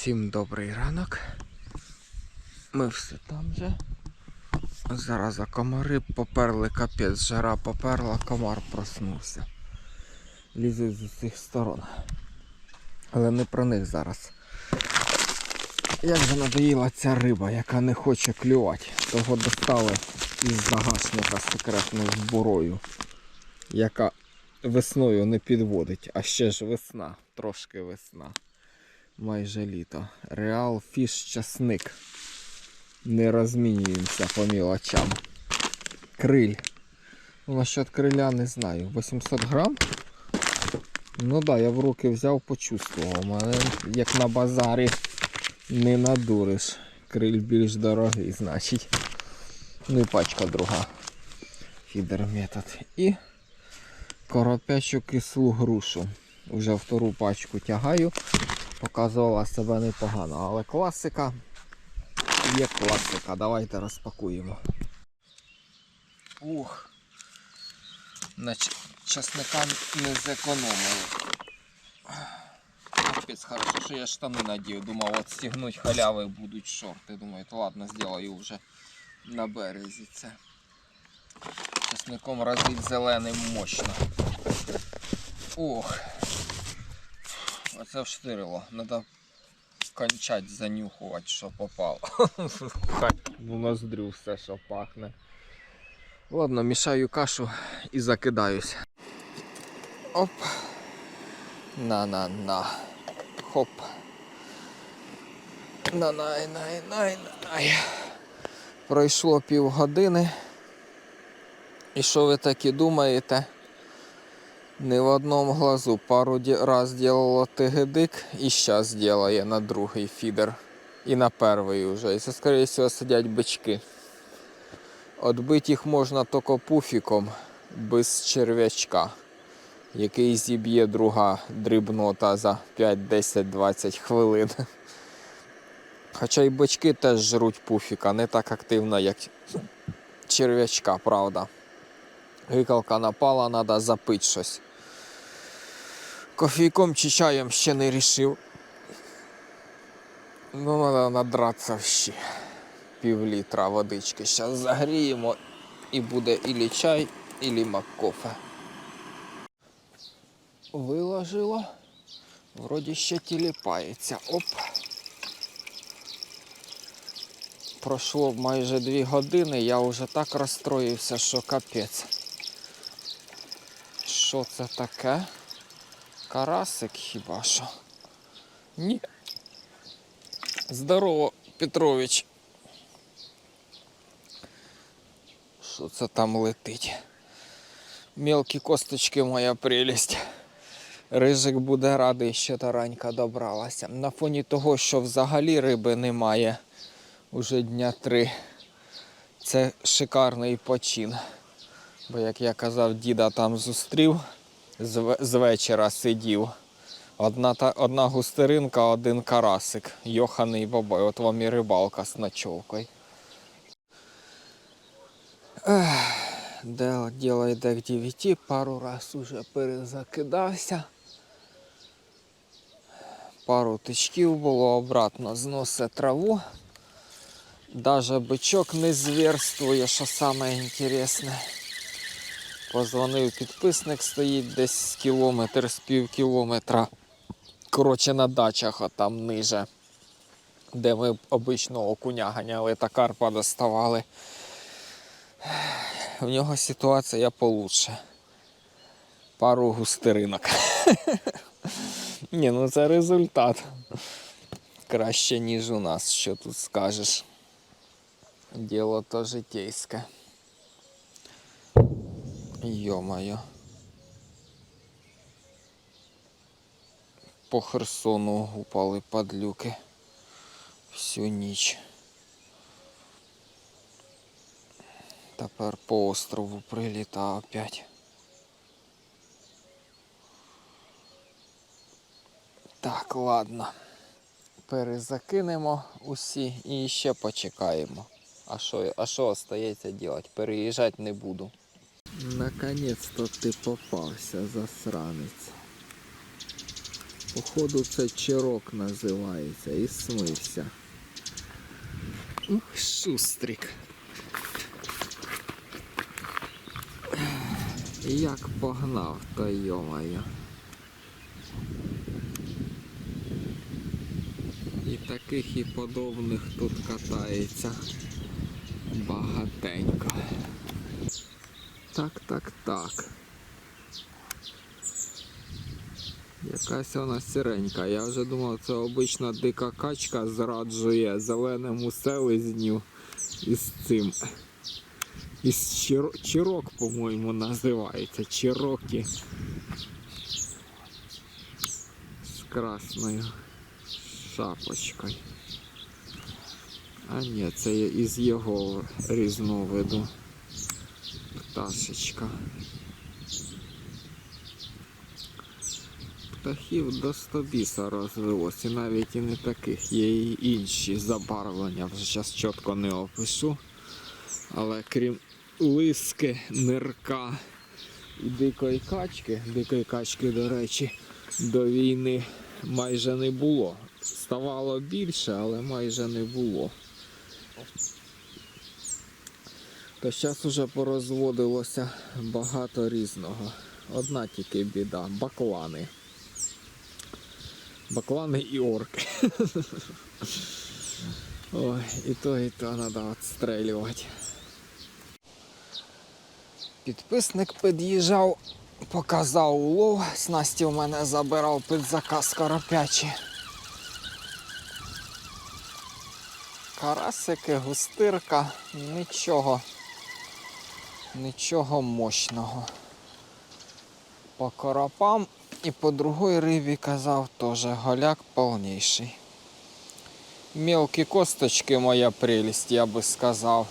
Всім добрий ранок. Ми все там же. Зараза комари поперли, капець, жара поперла, комар проснувся. Лізуть з усіх сторон. Але не про них зараз. Як же надоїла ця риба, яка не хоче клювати. Того достали із загашника секретною зборою, яка весною не підводить, а ще ж весна, трошки весна. Майже літо. Реал фіш часник. Не розмінюємося по мілочам. Криль. Ну, насчет криля не знаю. 800 грам? Ну да, я в руки взяв, почувствував. Мене як на базарі не надуриш. Криль більш дорогий, значить. Ну і пачка друга. Фідер метод. І коропячу кислу грушу. Вже втору пачку тягаю. Показувала себе непогано, але класика є класика. Давайте розпакуємо. Ух. Значить, часника не зекономили. Капець, хорошо, що я штани надію. Думав, от стігнуть халяви будуть шорти. Думаю, то ладно, зроблю вже на березі це. Часником разить зеленим мощно. Ох. Оце вштирило. Надо кончать занюхувати, що попало. Хай в ноздрю все, що пахне. Ладно, мішаю кашу і закидаюсь. Оп. На-на-на. Хоп. На-най-най-най-най. Пройшло півгодини. І що ви таки думаєте? Не в одному глазу. Пару раз делало тигедик і зараз делає на другий фідер. І на перший вже. І це, скоріше всього, сидять бички. Отбить їх можна тільки пуфіком без черв'ячка, який зіб'є друга дрібнота за 5, 10, 20 хвилин. Хоча й бички теж жруть пуфіка, не так активно, як черв'ячка, правда. Гикалка напала, треба запити щось. Кофійком чи чаєм ще не рішив. Ну, треба надратися ще. Пів літра водички. Зараз загріємо і буде ілі чай, ілі маккофе. Виложило. Вроді ще тіліпається. Оп. Пройшло майже дві години, я вже так розстроївся, що капець. Що це таке? Карасик хіба що? Ні. Здорово, Петрович. Що це там летить? Мелкі косточки моя прелість. Рижик буде радий, що таранька добралася. На фоні того, що взагалі риби немає уже дня три. Це шикарний почин. Бо, як я казав, діда там зустрів, з, з вечора сидів. Одна, та, одна густеринка, один карасик. Йоханий бабай. От вам і рибалка з ночовкою. Ех, де- Діло йде к 9, пару раз уже перезакидався. Пару тичків було обратно, зносить траву. Даже бичок не зверствує, що саме інтересне. Позвонив підписник, стоїть десь кілометр, з пів кілометра. Коротше, на дачах отам ниже, де ми обично окуня ганяли та карпа доставали. В нього ситуація получше. Пару густеринок. Ні, ну це результат. Краще, ніж у нас, що тут скажеш. Діло то житейське. Йо-моє. По Херсону упали падлюки всю ніч. Тепер по острову приліта опять. Так, ладно. Перезакинемо усі і ще почекаємо. А що, а що остається робити? Переїжджати не буду. Наконець-то ти попався, засранець. Походу це чирок називається і смився. Ух, шустрик. Як погнав, то йомаю. І таких і подобних тут катається багатенько. Так, так, так. Якась вона сиренька. Я вже думав, це обична дика качка зраджує зеленому селезню із цим. Із чиро- чирок, по-моєму, називається. Чирокі. З красною шапочкою. А ні, це із його різновиду. Пташечка. Птахів до 100 біса розвелось, і навіть і не таких, є і інші забарвлення, вже зараз чітко не опишу. Але крім лиски, нирка і дикої качки, дикої качки, до речі, до війни майже не було. Ставало більше, але майже не було. То зараз уже порозводилося багато різного. Одна тільки біда баклани. Баклани і орки. Ой, і то, і то треба відстрелювати. Підписник під'їжджав, показав улов. Снасті у мене забирав під заказ. Карасики, густирка, нічого. Нічого мощного. По коропам і по другій рибі казав теж голяк повніший. Мелкі косточки моя прелість, я би сказав.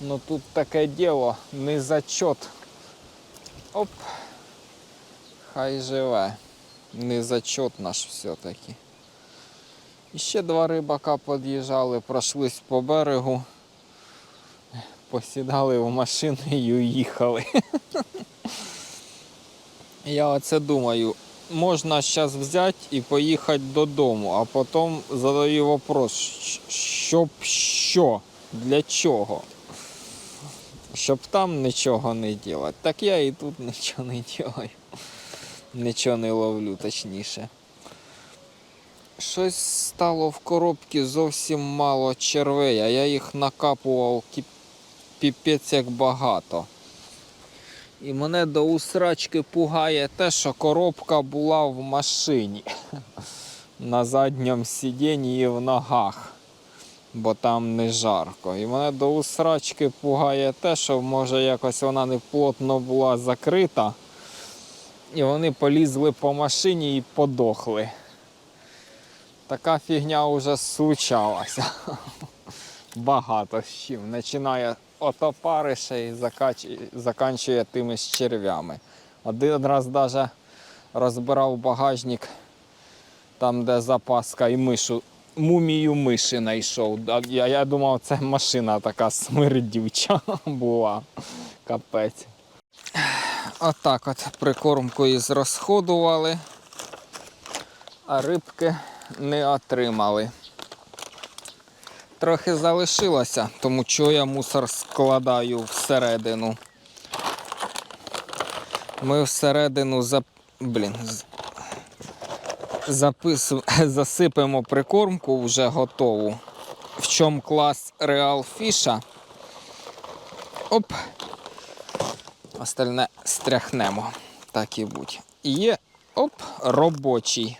Ну тут таке діло, не зачот. Оп. Хай живе. Не зачот наш все-таки. І ще два рибака під'їжджали, пройшлись по берегу, посідали в машину і уїхали. Я оце думаю, можна зараз взяти і поїхати додому, а потім задаю вопрос, щоб що, для чого? Щоб там нічого не робити. Так я і тут нічого не роблю. Нічого не ловлю, точніше. Щось стало в коробці зовсім мало червей, а я їх накапував кіп- піпець як багато. І мене до усрачки пугає те, що коробка була в машині на задньому сидінні і в ногах, бо там не жарко. І мене до усрачки пугає те, що може якось вона не плотно була закрита, і вони полізли по машині і подохли. Така фігня вже случалася. Багато з чим. Починає от опариша і заканчує тими з черв'ями. Один раз навіть розбирав багажник, там, де запаска, і мишу, мумію миші знайшов. Я, я думав, це машина така смердюча була. Капець. Отак от прикормку і зрозходували, а рибки не отримали. Трохи залишилося, тому що я мусор складаю всередину. Ми всередину зап... Блін, з- запису... засипемо прикормку вже готову. В чому клас Real Fish. Оп. Остальне стряхнемо. Так і будь. Є оп, робочий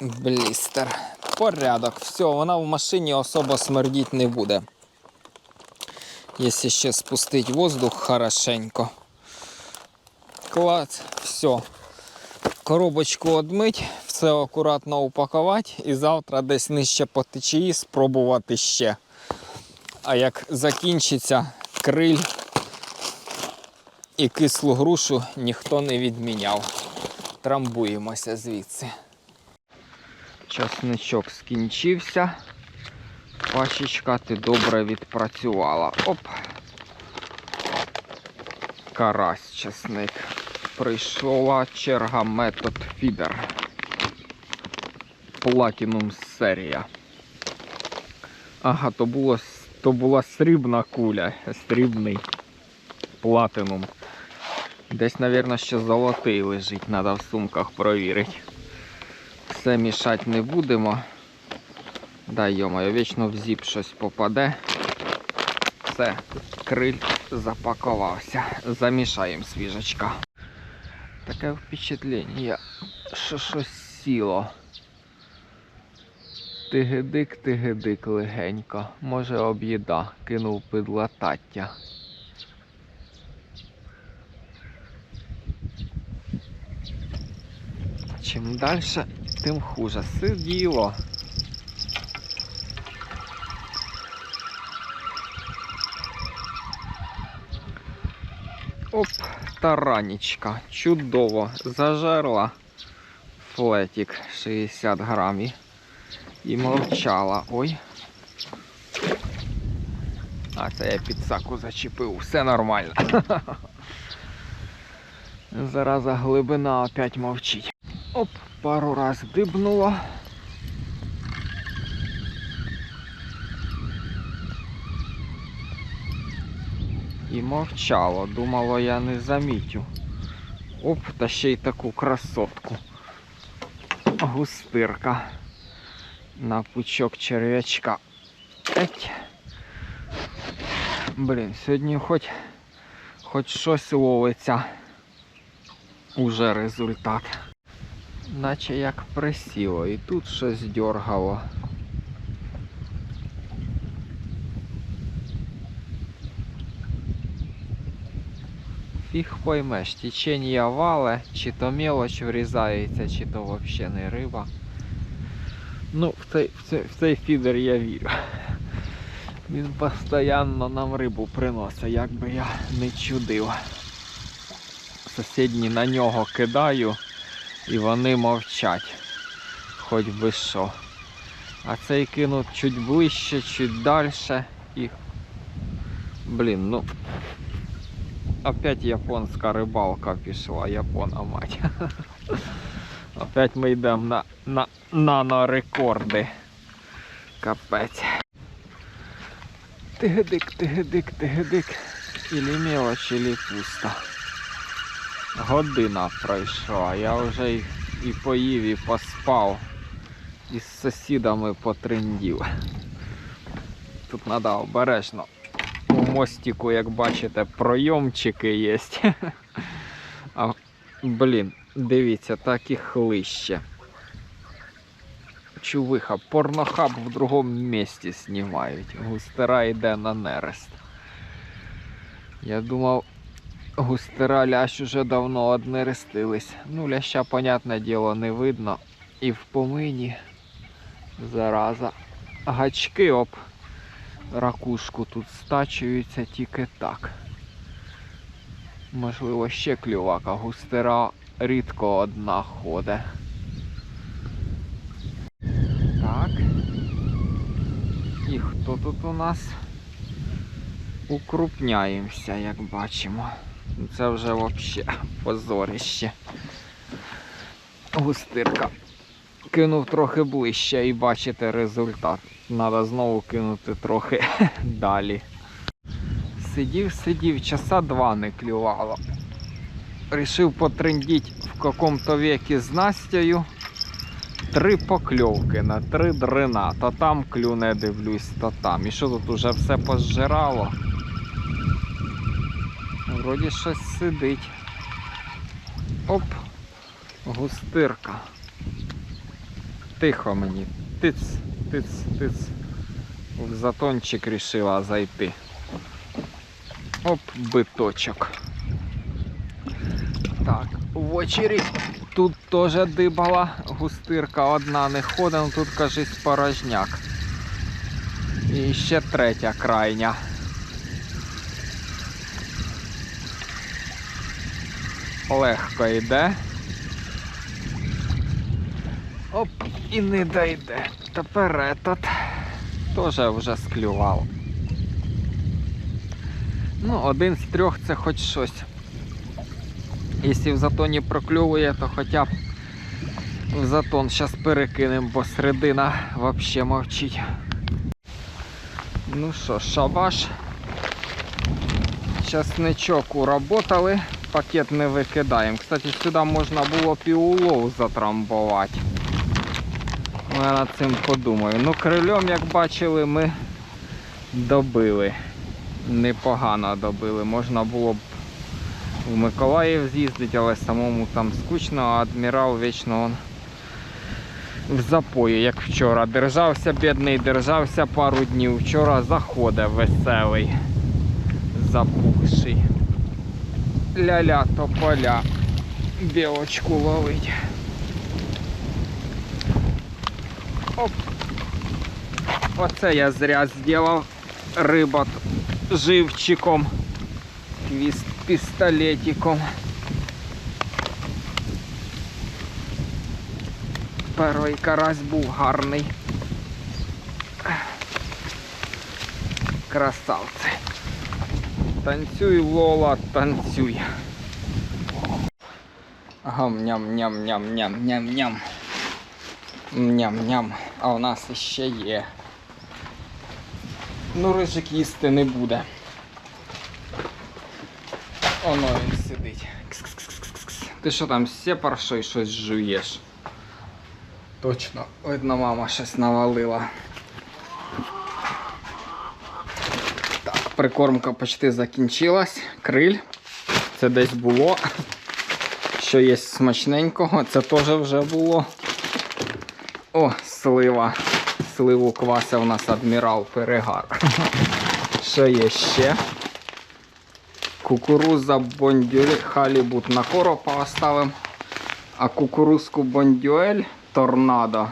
блістер. Порядок. Все, вона в машині особо смердіть не буде. Якщо ще спустить воздух хорошенько. Клац, все. Коробочку одмить, все акуратно упакувати і завтра десь нижче по течії спробувати ще. А як закінчиться криль і кислу грушу ніхто не відміняв. Трамбуємося звідси. Часничок скінчився. Пачечка ти добре відпрацювала. Оп. Карась часник. Прийшла черга метод фідер. Platinum серія. Ага, то, було, то була срібна куля, срібний платинум. Десь, мабуть, ще золотий лежить, треба в сумках провірити. Все мішати не будемо. Да, йомаю, вічно в зіп щось попаде. Все, криль запакувався. Замішаємо свіжачка. Таке впечатлення, що щось сіло. Тигидик, тигидик легенько. Може об'їда, кинув підлатаття. Чим далі, тим хуже. Сиділо. Оп, таранічка. Чудово. Зажерла флетік 60 грамів. І мовчала. Ой. А, це я під саку зачепив. Все нормально. Зараза глибина опять мовчить. Оп, пару раз дибнуло. І мовчало. Думало, я не замітю. Оп, та ще й таку красотку. Густирка. На пучок черв'ячка. Блін, сьогодні хоч, хоч щось ловиться. Уже результат. Наче як присіло, і тут щось дьоргало. Фіг поймеш, течення вале, чи то мелоч врізається, чи то взагалі не риба. Ну, в цей, в цей, в цей фідер я вірю. Він постійно нам рибу приносить, як би я не чудив. Сусідні на нього кидаю і вони мовчать. Хоч би що. А цей кинув чуть ближче, чуть далі і. Блін, ну. Опять японська рибалка пішла, япона мать. Опять ми йдемо на, на нанорекорди. Капець. Тигидик, тигидик, тигидик. Ілі мелоч, ілі пусто. Година пройшла, я вже і, і поїв, і поспав. І з сусідами потрендів. Тут треба обережно. У мостику, як бачите, пройомчики є. А, блін, дивіться, так і хлище. Чувиха, порнохаб в другому місці знімають. Густера йде на нерест. Я думав, густера лящ уже давно однерестились. Ну, ляща, понятне діло, не видно. І в помині зараза. Гачки об ракушку тут стачуються тільки так. Можливо, ще клювака. Густера рідко одна ходить. Так. І хто тут у нас? Укрупняємося, як бачимо. Це вже взагалі позорище. Густирка. Кинув трохи ближче і бачите результат. Треба знову кинути трохи далі. Сидів, сидів, часа два не клювало. Рішив потрендіть в какому-то векі з Настею. Три покльовки на три дрина. То там клюне, дивлюсь, то там. І що тут уже все позжирало? Вроді щось сидить. Оп, густирка. Тихо мені. Тиц, тиц, тиц. В затончик рішила зайти. Оп, биточок. Так, в очередь тут теж дибала. Густирка одна не ходить, тут кажись порожняк. І ще третя крайня. Легко йде. Оп, і не дойде. Тепер этот теж вже склював. Ну, один з трьох це хоч щось. Якщо в затоні прокльовує, то хоча б в затон зараз перекинемо, бо середина взагалі мовчить. Ну що, шабаш. Часничок уработали, пакет не викидаємо. Кстати, сюди можна було б і улов затрамбувати. Я над цим подумаю. Ну, крильом, як бачили, ми добили. Непогано добили. Можна було б в Миколаїв з'їздити, але самому там скучно, а адмірал вічно он в запої, як вчора. Держався бідний, держався пару днів. Вчора заходив веселий, запухший. Ля-ля тополя. Білочку ловить. Оп. Оце я зря зробив риба т- живчиком. Квіст пістолетиком. Перший карась був гарний. Красавці. Танцюй, Лола, танцюй. Гам ням ням ням ням ням ням. Ням-ням. А у нас ще є. Ну, рижик їсти не буде. Оно він сидить. Кс-кс-кс-кс-кс. Ти що там сепар що й щось жуєш? Точно, видно, мама щось навалила. Прикормка почти закінчилась. Криль. Це десь було. Що є смачненького, це теж вже було. О, слива. Сливу квасив у нас адмірал перегар. Що є ще? Кукуруза бондюель халібут на коропа оставим. А кукурузку бондюель торнадо.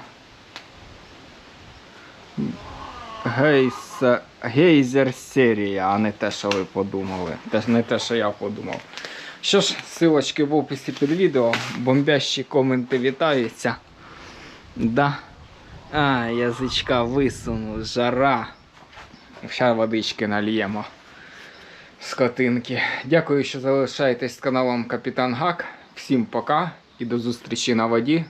Гейс, гейзер серія, а не те, що ви подумали. Теж не те, що я подумав. Що ж, силочки в описі під відео. Бомбящі коменти вітаються. Да. А, язичка висунув, жара. Ще водички нальємо. Скотинки. Дякую, що залишаєтесь з каналом Капітан Гак. Всім пока і до зустрічі на воді.